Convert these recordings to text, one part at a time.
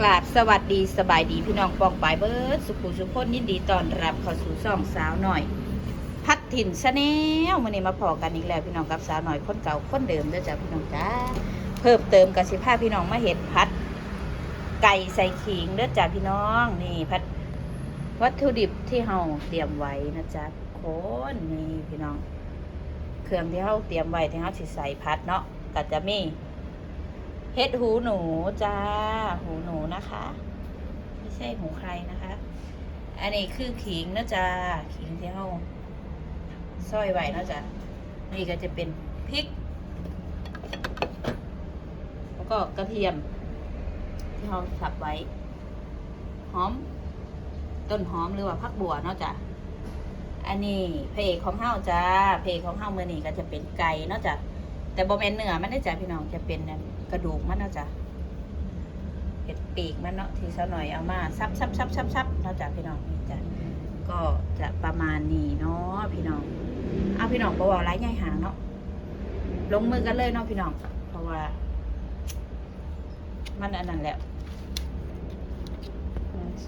กราบสวัสดีสบายดีพี่น้องปองปายเบิร์ดสุขุสุขนยินดีต้อนรับเข้าสู่ซ่องสาวหน่อย พัดถิ่นชาแนลมื่อนี้มาพอกันอีกแล้วพี่น้องกับสาวหน่อยคนเก่าคนเดิมเด้อจ้ะพี่น้องจ้าเพิ่มเติมกับสิผ้าพี่น้องมาเห็ดพัด ไก่ใส่ขิงเด้อจ้ะพี่น้องนี่พัดวัตถุดิบที่เฮาเตรียมไว้นะจ๊ะคนนี่พี่น้อง เครื่องที่เฮาเตรียมไว้ที่เฮาสิใส่พัดเนาะก็จะมี เห็ดหูหนูจ้า หูหนูนะคะ ไม่ใช่หูใครนะคะ อันนี้คือขิงนะจ้าขิงที่เราซอยไว้นะจ้ะนี่ก็จะเป็นพริก แล้วก็กระเทียม ที่เราสับไว้ หอม ต้นหอมหรือว่าพักบัวเนาะจ้ะอันนี้เพเอกของเฮาจ้าเพเอกของเฮาเมื่อนี้ก็จะเป็นไก่เนาะจ้ะ แต่บ่แม่นเนื้อมันได้จ้ะพี่น้องจะเป็นกระดูกมันเนาะจ้ะเห็ดปีกมันเนาะที่ซะหน่อยเอามาซับซับซับซับซับเนาะจ้ะพี่น้องนี่จ้ะก็จะประมาณนี้เนาะพี่น้อง เอาพี่น้องบ่เว้าหลายใหญ่หางเนาะลงมือกันเลยเนาะพี่น้อง เพราะว่า มันอันนั้นแหละ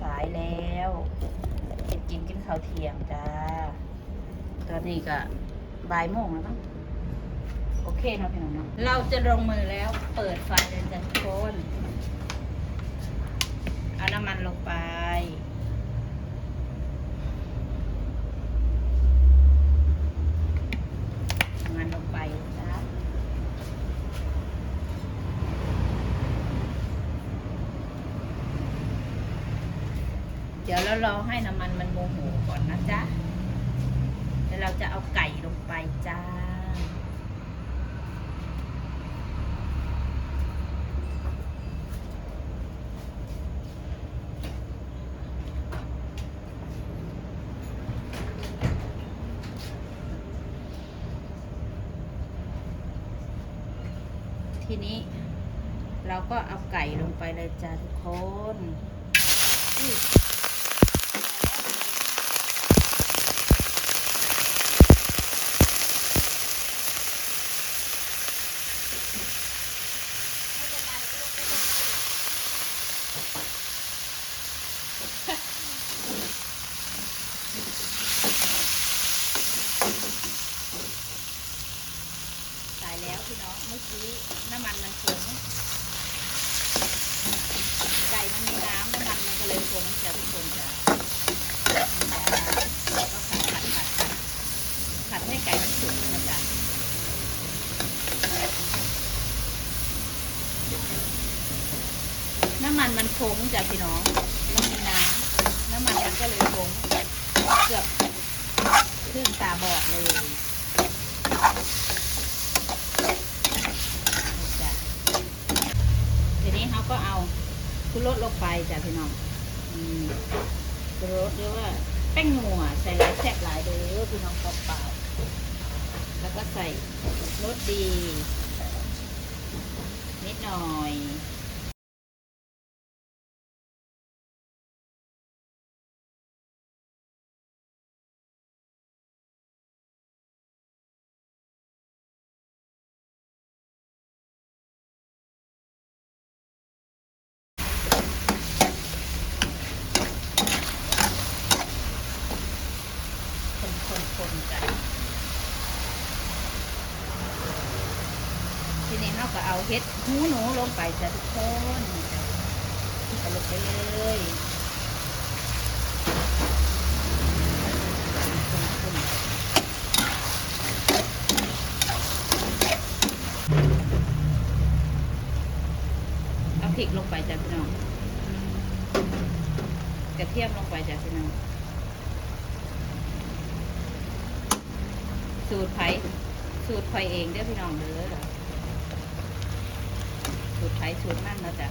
สายแล้วเห็ดกินกินข้าวเที่ยงจ้า ตอนนี้ก็บ่ายโมงแล้วมั้ง โอเคเนาะพี่น้องเนาะเราจะลงมือแล้วเปิดไฟเลยจ้ะทุกคนเอาน้ำมันลงไป น้ำมันลงไปจ้าเดี๋ยวเรารอให้น้ำมันมันโมโหก่อนนะจ๊ะ แล้วเราจะเอาไก่ลงไปจ้า ทีนี้ เราก็เอาไก่ลงไปเลยจ้าทุกคน แล้วพี่น้องเมื่อกี้น้ำมันมันผงไก่มันมีน้ำน้ำมันมันก็เลยผงจ้ะทุกคนจ้ะแล้วก็ขัดขัดขัดขัดให้ไก่มันสุกนะจ๊ะน้ำมันมันผงจ้ะพี่น้องมันมีน้ำน้ำมันมันก็เลยผงเกือบครึ่งตาบอดเลย จ้ะทีนี้เขาก็เอา คุรสลงไปจ้ะพี่น้องอืมคุรสเรียกว่าแป้งนัวใส่หลายแซ่บหลายเด้อพี่น้องเปล่าๆแล้วก็ใส่รสดี นิดหน่อย คนคนคนจ้ะทีนี้ เห็ดหูหนูลงไปจ้ะทุกคนจ้ะเอาลงไปเลยเอาพริกลงไปจ้ะพี่น้องกระเทียมลงไปจ้ะพี่น้องสูตรไผ่สูตรไผ่เองเด้อพี่น้องเด้อ สูตรไผ่สูตรมันเนาะจ้ะ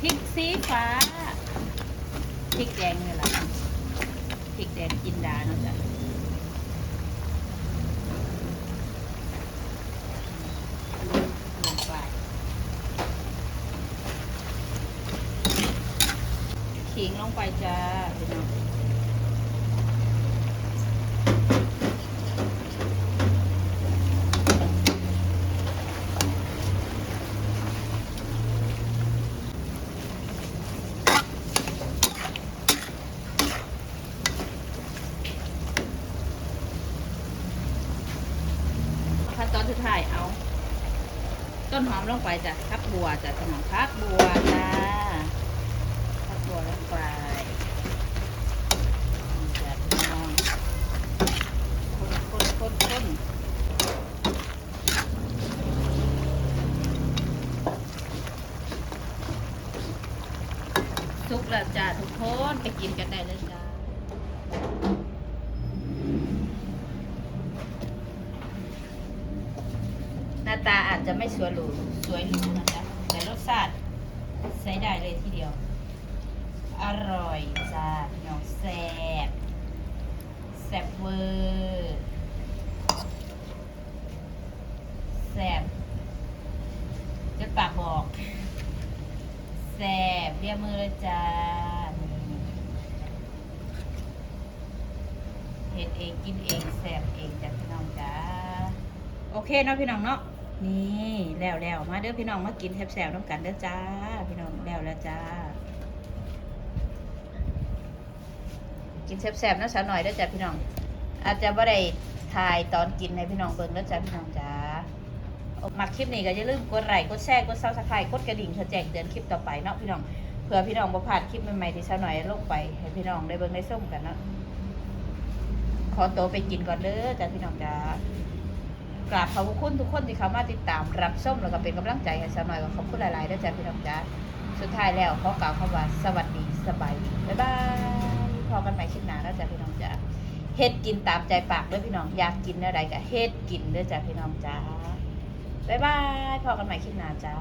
พริกสีฟ้าพริกแดงนี่แหละพริกแดงจินดาเนาะจ้ะลงไปขิงลงไปจ้าพี่น้อง ต้นหอมลงไปจ้ะพักบัวจ้ะพี่น้องพักบัวจ้าพักบัวลงไปจ้ะพี่น้องคนคนคนคนสุกแล้วจ้าทุกคนไปกินกันได้เลยจ้า หน้าตาอาจจะไม่สวยหรูสวยหรูนะจ๊ะแต่รสชาติใช้ได้เลยทีเดียว อร่อยจ้าพี่น้องแซ่บแซ่บเวอร์แซ่บจะปากบอกแซ่บเรียกมือเลยจ้าเฮ็ดเองกินเองแซ่บเองจ้ะพี่น้องจ้าโอเคเนาะพี่น้องเนาะ นี่แล้วแล้วมาเด้อพี่น้องมากินแซ่บๆน้ำกันเด้อจ้า พี่น้องแล้วแล้วจ้า กินแซ่บๆนาะสาวหน่อยเด้อจ้าพี่น้อง อาจจะไม่ได้ถ่ายตอนกินให้พี่น้องเบิ่งเด้อจ้าพี่น้องจ้ามาคลิปนี้ก็อย่าลืมกดไลค์กดแชร์กดซับสไครต์กดกระดิ่งเพื่อแจ้งเตือนคลิปต่อไปเนาะพี่น้องเพื่อพี่น้องบ่พลาดคลิปใหม่ๆที่สาวหน่อยลงไปให้พี่น้องได้เบิ่งได้ส้มกันเนาะขอตัวไปกินก่อนเด้อจ้าพี่น้องจ้า กราบขอบคุณทุกคนที่เข้ามาติดตามรับชมแล้วก็เป็นกำลังใจให้สาวหน่อยก็ขอบคุณหลายๆด้วยจ้ะพี่น้องจ้าสุดท้ายแล้วขอกล่าวคำว่าสวัสดีสบายดีบ๊ายบายพอกันใหม่คลิปหน้าแล้วจ้ะพี่น้องจ้าเฮ็ดกินตามใจปากด้วยพี่น้องอยากกินอะไรก็เฮ็ดกินด้วยจ้ะพี่น้องจ้าบ๊ายบายพอกันใหม่คลิปหน้าจ้า